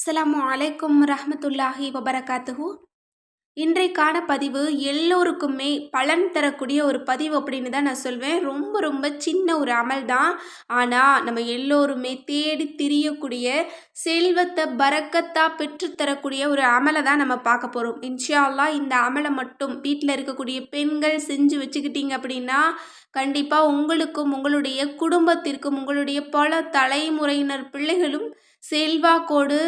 அஸ்லாம் அலைக்கும் ரஹமத்துல்லாஹி வபரகாத்துஹு. இன்றைக்கான பதிவு எல்லோருக்குமே பலன் தரக்கூடிய ஒரு பதிவு அப்படின்னு தான் நான் சொல்வேன். ரொம்ப ரொம்ப சின்ன ஒரு அமல் தான். ஆனால் நம்ம எல்லோருமே தேடி திரியக்கூடிய செல்வத்தை பறக்கத்தாக பெற்றுத்தரக்கூடிய ஒரு அமலை தான் நம்ம பார்க்க போகிறோம் இன்ஷா இந்த அமலை மட்டும் வீட்டில் இருக்கக்கூடிய பெண்கள் செஞ்சு வச்சுக்கிட்டீங்க அப்படின்னா கண்டிப்பாக உங்களுக்கும் உங்களுடைய குடும்பத்திற்கும் உங்களுடைய பல தலைமுறையினர் பிள்ளைகளும் செல்வாக்கோடு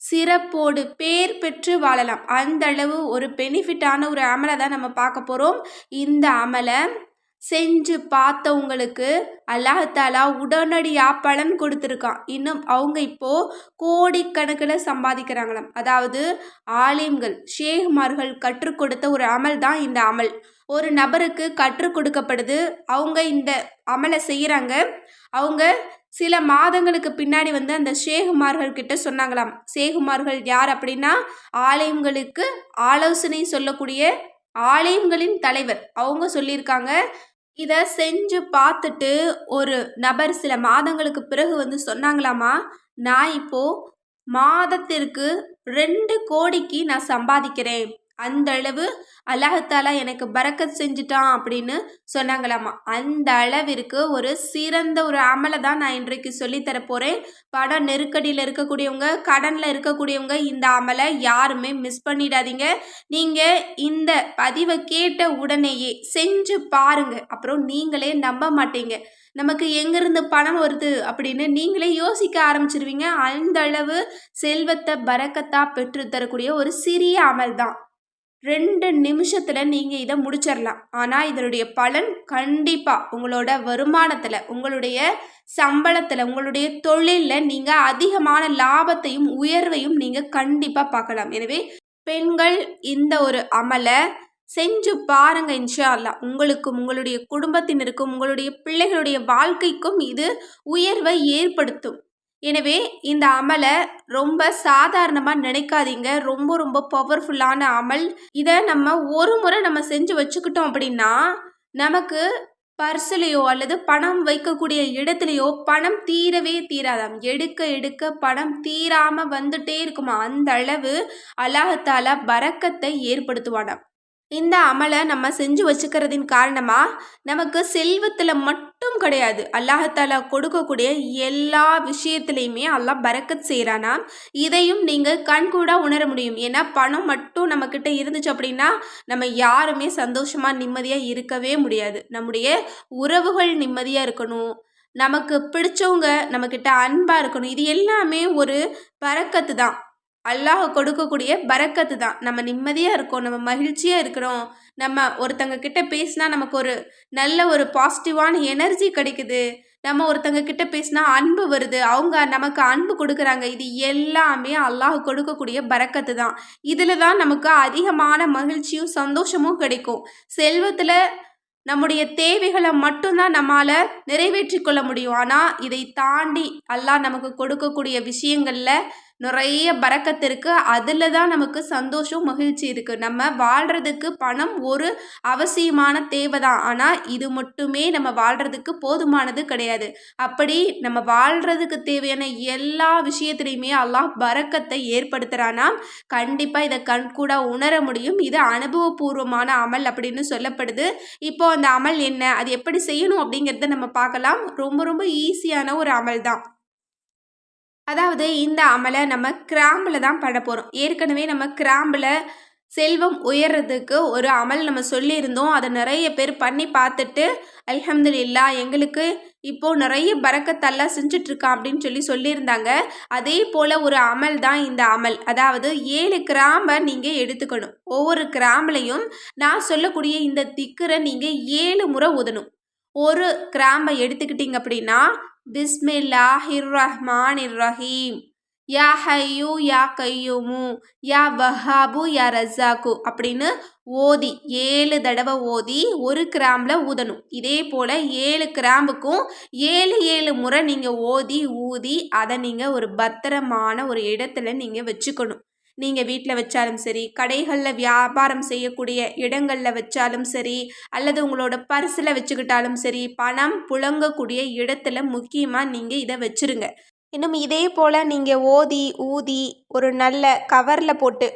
சிறப்போடு பேர் பெற்று வாழலாம். அந்த அளவு ஒரு பெனிஃபிட்டான ஒரு அமலை தான் நம்ம பார்க்க போகிறோம் இந்த அமலை செஞ்சு பார்த்தவங்களுக்கு அல்லாஹாலா உடனடியாக பலன் கொடுத்துருக்கான். இன்னும் அவங்க இப்போது கோடிக்கணக்கில் சம்பாதிக்கிறாங்களாம். அதாவது ஆலிம்கள் ஷேகுமார்கள் கற்றுக் கொடுத்த ஒரு அமல் தான் இந்த அமல். ஒரு நபருக்கு கற்றுக் கொடுக்கப்படுது. அவங்க இந்த அமலை செய்கிறாங்க அவங்க சில மாதங்களுக்கு பின்னாடி வந்து அந்த ஷேகுமார்கள் கிட்ட சொன்னாங்களாம். ஷேகுமார்கள் யார் அப்படின்னா ஆலயங்களுக்கு ஆலோசனை சொல்லக்கூடிய ஆலயங்களின் தலைவர். அவங்க சொல்லியிருக்காங்க இதை செஞ்சு பார்த்துட்டு ஒரு நபர் சில மாதங்களுக்கு பிறகு வந்து சொன்னாங்களாமா நான் இப்போது மாதத்திற்கு ரெண்டு கோடிக்கு நான் சம்பாதிக்கிறேன். அந்த அளவு அல்லாஹாலா எனக்கு பறக்கத் செஞ்சுட்டான் அப்படின்னு சொன்னாங்களாமா. அந்த அளவிற்கு ஒரு சிறந்த ஒரு அமலை தான் நான் இன்றைக்கு சொல்லித்தர போகிறேன் படம் நெருக்கடியில் இருக்கக்கூடியவங்க கடனில் இருக்கக்கூடியவங்க இந்த அமலை யாருமே மிஸ் பண்ணிடாதீங்க. நீங்கள் இந்த பதிவை கேட்ட உடனேயே செஞ்சு பாருங்க. அப்புறம் நீங்களே நம்ப மாட்டீங்க. நமக்கு எங்கேருந்து பணம் வருது அப்படின்னு நீங்களே யோசிக்க ஆரம்பிச்சிருவீங்க. அந்த அளவு செல்வத்தை பறக்கத்தா பெற்று தரக்கூடிய ஒரு சிறிய அமல் தான் ரெண்டு நிமிஷத்தில் நீங்கள் இதை முடிச்சிடலாம் ஆனால் இதனுடைய பலன் கண்டிப்பாக உங்களோட வருமானத்தில் உங்களுடைய சம்பளத்தில் உங்களுடைய தொழிலில் நீங்கள் அதிகமான லாபத்தையும் உயர்வையும் நீங்கள் கண்டிப்பாக பார்க்கலாம். எனவே பெண்கள் இந்த ஒரு அமலை செஞ்சு பாருங்க இன்ஷா அல்லா உங்களுக்கும் உங்களுடைய குடும்பத்தினருக்கும் உங்களுடைய பிள்ளைகளுடைய வாழ்க்கைக்கும் இது உயர்வை ஏற்படுத்தும். எனவே இந்த அமலை ரொம்ப சாதாரணமாக நினைக்காதீங்க. ரொம்ப ரொம்ப பவர்ஃபுல்லான அமல். இதை நம்ம ஒரு முறை நம்ம செஞ்சு வச்சுக்கிட்டோம் அப்படின்னா நமக்கு பர்ஸ்லேயோ அல்லது பணம் வைக்கக்கூடிய இடத்துலையோ பணம் தீரவே தீராதாம். எடுக்க எடுக்க பணம் தீராமல் வந்துட்டே இருக்குமா? அந்த அளவு அல்லாஹத்தால பறக்கத்தை ஏற்படுத்துவானாம். இந்த அமலை நம்ம செஞ்சு வச்சுக்கிறதின் காரணமாக நமக்கு செல்வத்தில் மட்டும் கிடையாது. அல்லாஹாலா கொடுக்கக்கூடிய எல்லா விஷயத்துலையுமே அல்லாஹ் பறக்கத் செய்கிறானா இதையும் நீங்கள் கண்கூட உணர முடியும். ஏன்னா பணம் மட்டும் நம்மக்கிட்ட இருந்துச்சு அப்படின்னா நம்ம யாருமே சந்தோஷமாக நிம்மதியாக இருக்கவே முடியாது. நம்முடைய உறவுகள் நிம்மதியாக இருக்கணும். நமக்கு பிடிச்சவங்க நம்மக்கிட்ட அன்பாக இருக்கணும். இது எல்லாமே ஒரு பறக்கத்து தான் அல்லாஹ் கொடுக்கக்கூடிய பறக்கத்து தான். நம்ம நிம்மதியாக இருக்கோம் நம்ம மகிழ்ச்சியாக இருக்கிறோம் நம்ம ஒருத்தங்க கிட்ட பேசினா நமக்கு ஒரு நல்ல ஒரு பாசிட்டிவான எனர்ஜி கிடைக்குது. நம்ம ஒருத்தங்க கிட்ட பேசினா அன்பு வருது. அவங்க நமக்கு அன்பு கொடுக்குறாங்க. இது எல்லாமே அல்லாஹ் கொடுக்கக்கூடிய பறக்கத்து தான். இதில் தான் நமக்கு அதிகமான மகிழ்ச்சியும் சந்தோஷமும் கிடைக்கும். செல்வத்தில் நம்முடைய தேவைகளை மட்டும்தான் நம்மால் நிறைவேற்றி கொள்ள முடியும். ஆனால் இதை தாண்டி அல்லாஹ் நமக்கு கொடுக்கக்கூடிய விஷயங்களில் நிறைய பறக்கத்து இருக்குது அதில் தான் நமக்கு சந்தோஷம் மகிழ்ச்சி இருக்குது நம்ம வாழ்கிறதுக்கு பணம் ஒரு அவசியமான தேவை தான். ஆனால் இது மட்டுமே நம்ம வாழ்கிறதுக்கு போதுமானது கிடையாது. அப்படி நம்ம வாழ்கிறதுக்கு தேவையான எல்லா விஷயத்துலையுமே அல்லாஹ் பறக்கத்தை ஏற்படுத்துகிறானா கண்டிப்பாக இதை கண் கூட உணர முடியும். இது அனுபவபூர்வமான அமல் அப்படின்னு சொல்லப்படுது. இப்போ அந்த அமல் என்ன? அது எப்படி செய்யணும் அப்படிங்கிறத நம்ம பார்க்கலாம். ரொம்ப ரொம்ப ஈஸியான ஒரு அமல் தான். அதாவது இந்த அமலை நம்ம கிராம்பில் தான் பண்ண போகிறோம் ஏற்கனவே நம்ம கிராம்பில் செல்வம் உயர்றதுக்கு ஒரு அமல் நம்ம சொல்லியிருந்தோம். அதை நிறைய பேர் பண்ணி பார்த்துட்டு இல்லா எங்களுக்கு இப்போது நிறைய பறக்கத்தெல்லாம் செஞ்சிட்ருக்கான் அப்படின்னு சொல்லி சொல்லியிருந்தாங்க. அதே போல் ஒரு அமல் தான் இந்த அமல். அதாவது ஏழு கிராம்பை நீங்கள் எடுத்துக்கணும். ஒவ்வொரு கிராம்லையும் நான் சொல்லக்கூடிய இந்த திக்கரை நீங்கள் ஏழு முறை உதணும் ஒரு கிராம்பை எடுத்துக்கிட்டிங்க அப்படின்னா பிஸ்மில்லாஹிர் ரஹ்மான் ரஹீம் யா ஹையூ யா கையூமு யா வஹாபு யா ரஸாக்கு அப்படின்னு ஓதி ஏழு தடவை ஓதி ஒரு கிராம்பில் ஊதணும். இதே போல் ஏழு கிராம்புக்கும் ஏழு ஏழு முறை நீங்கள் ஓதி ஊதி அதை நீங்கள் ஒரு பத்திரமான ஒரு இடத்துல நீங்கள் வச்சுக்கணும். நீங்கள் வீட்டில் வச்சாலும் சரி கடைகளில் வியாபாரம் செய்யக்கூடிய இடங்களில் வச்சாலும் சரி அல்லது உங்களோட பர்ஸில் வச்சுக்கிட்டாலும் சரி பணம் புழங்கக்கூடிய இடத்துல முக்கியமாக நீங்கள் இதை வச்சுருங்க. இன்னும் இதே போல் நீங்கள் ஓதி ஊதி ஒரு நல்ல கவரில் போட்டு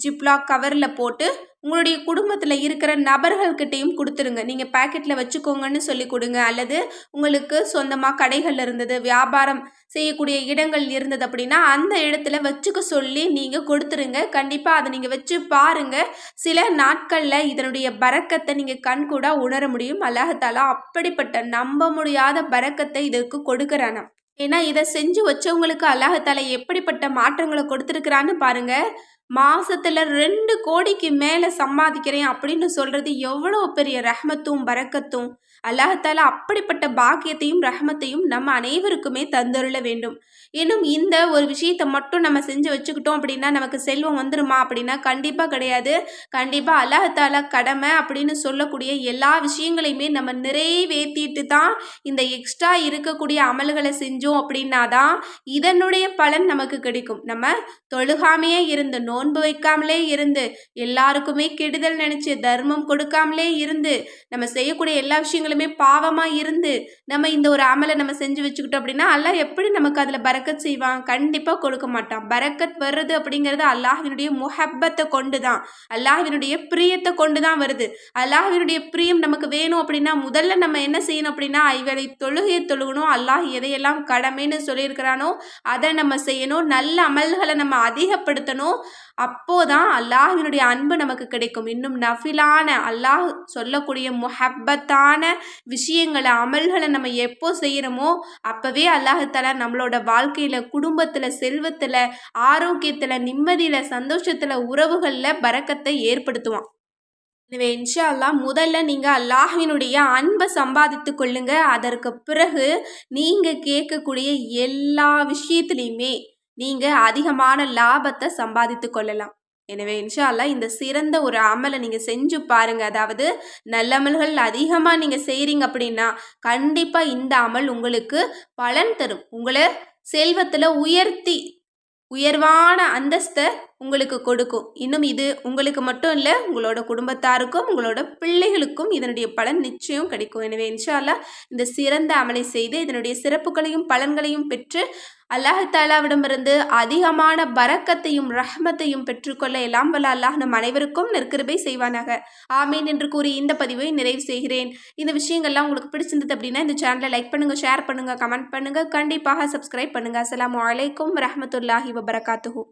ஜிப்லாக் கவரில் போட்டு உங்களுடைய குடும்பத்தில் இருக்கிற நபர்கள்கிட்டையும் கொடுத்துருங்க. நீங்கள் பேக்கெட்டில் வச்சுக்கோங்கன்னு சொல்லி கொடுங்க. அல்லது உங்களுக்கு சொந்தமாக கடைகள் இருந்தது வியாபாரம் செய்யக்கூடிய இடங்கள் இருந்தது அப்படின்னா அந்த இடத்துல வச்சுக்க சொல்லி நீங்கள் கொடுத்துருங்க. கண்டிப்பாக அதை நீங்கள் வச்சு பாருங்கள் சில நாட்களில் இதனுடைய பறக்கத்தை நீங்கள் கண் கூட உணர முடியும். அல்லாஹத்தாலா அப்படிப்பட்ட நம்ப முடியாத பறக்கத்தை இதற்கு கொடுக்குறானா ஏன்னா இதை செஞ்சு வச்சவங்களுக்கு அல்லாஹத்தாலா எப்படிப்பட்ட மாற்றங்களை கொடுத்துருக்குறான்னு பாருங்கள் மாதத்தில் ரெண்டு கோடிக்கு மேலே சம்பாதிக்கிறேன் அப்படின்னு சொல்கிறது எவ்வளோ பெரிய ரஹ்மத்தும் பறக்கத்தும் அல்லாஹால அப்படிப்பட்ட பாக்கியத்தையும் ரஹமத்தையும் நம்ம அனைவருக்குமே தந்தருள வேண்டும். இன்னும் இந்த ஒரு விஷயத்தை மட்டும் நம்ம செஞ்சு வச்சுக்கிட்டோம் அப்படின்னா நமக்கு செல்வம் வந்துருமா அப்படின்னா கண்டிப்பாக கிடையாது. கண்டிப்பாக அல்லாஹால கடமை அப்படின்னு சொல்லக்கூடிய எல்லா விஷயங்களையுமே நம்ம நிறைவேற்றிட்டு தான் இந்த எக்ஸ்ட்ரா இருக்கக்கூடிய அமல்களை செஞ்சோம் அப்படின்னா தான் இதனுடைய பலன் நமக்கு கிடைக்கும். நம்ம தொழுகாமையே இருந்து நோன்பு வைக்காமலே இருந்து எல்லாருக்குமே கெடுதல் நினச்சி தர்மம் கொடுக்காமலே இருந்து நம்ம செய்யக்கூடிய எல்லா விஷயங்களும் விஷயங்களுமே பாவமாக இருந்து நம்ம இந்த ஒரு அமலை நம்ம செஞ்சு வச்சுக்கிட்டோம் அப்படின்னா அல்லாஹ் எப்படி நமக்கு அதில் பரக்கத் செய்வான்? கண்டிப்பாக கொடுக்க மாட்டான். பரக்கத் வருது அப்படிங்கிறது அல்லாஹினுடைய முஹப்பத்தை கொண்டு தான் அல்லாஹினுடைய பிரியத்தை கொண்டு தான் வருது. அல்லாஹினுடைய பிரியம் நமக்கு வேணும் அப்படின்னா முதல்ல நம்ம என்ன செய்யணும் அப்படின்னா இவரை தொழுகையை தொழுகணும். அல்லாஹ் எதையெல்லாம் கடமைன்னு சொல்லியிருக்கிறானோ அதை நம்ம செய்யணும். நல்ல அமல்களை நம்ம அதிகப்படுத்தணும். அப்போதான் அல்லாஹினுடைய அன்பு நமக்கு கிடைக்கும். இன்னும் நஃபிலான அல்லாஹ் சொல்லக்கூடிய முஹப்பத்தான விஷயங்களை அமல்களை நம்ம எப்போ செய்கிறோமோ அப்போவே அல்லாஹாலா நம்மளோட வாழ்க்கையில் குடும்பத்தில் செல்வத்தில் ஆரோக்கியத்தில் நிம்மதியில் சந்தோஷத்தில் உறவுகளில் பறக்கத்தை ஏற்படுத்துவான். எனவே இன்ஷா அல்லாஹ் முதல்ல நீங்கள் அல்லாஹினுடைய அன்பை சம்பாதித்து கொள்ளுங்க. அதற்கு பிறகு நீங்கள் கேட்கக்கூடிய எல்லா விஷயத்துலையுமே நீங்கள் அதிகமான லாபத்தை சம்பாதித்து கொள்ளலாம். எனவே இன்ஷா அல்லா இந்த சிறந்த ஒரு அமலை நீங்கள் செஞ்சு பாருங்கள் அதாவது நல்லமல்கள் அதிகமாக நீங்கள் செய்கிறீங்க அப்படின்னா கண்டிப்பாக இந்த அமல் உங்களுக்கு பலன் தரும். உங்களை செல்வத்தில் உயர்த்தி உயர்வான அந்தஸ்தை உங்களுக்கு கொடுக்கும். இன்னும் இது உங்களுக்கு மட்டும் இல்லை உங்களோட குடும்பத்தாருக்கும் உங்களோட பிள்ளைகளுக்கும் இதனுடைய பலன் நிச்சயம் கிடைக்கும். எனவே இன்ஷால்லா இந்த சிறந்த அமலை செய்து இதனுடைய சிறப்புகளையும் பலன்களையும் பெற்று அல்லாஹாலாவிடமிருந்து அதிகமான பரக்கத்தையும் ரஹ்மத்தையும் பெற்றுக்கொள்ள எல்லாம் வல்ல அல்லாஹ் நம் அனைவருக்கும் நெற்கிருபை செய்வானாக. ஆமீன் என்று கூறி இந்த பதிவை நிறைவு செய்கிறேன். இந்த விஷயங்கள்லாம் உங்களுக்கு பிடிச்சிருந்தது அப்படின்னா இந்த சேனலை லைக் பண்ணுங்கள் ஷேர் பண்ணுங்கள் கமெண்ட் பண்ணுங்கள் கண்டிப்பாக சப்ஸ்கிரைப் பண்ணுங்கள் அஸ்லாம் வலைக்கம் வரமத்துல்லாஹி வபரகாத்துஹூ.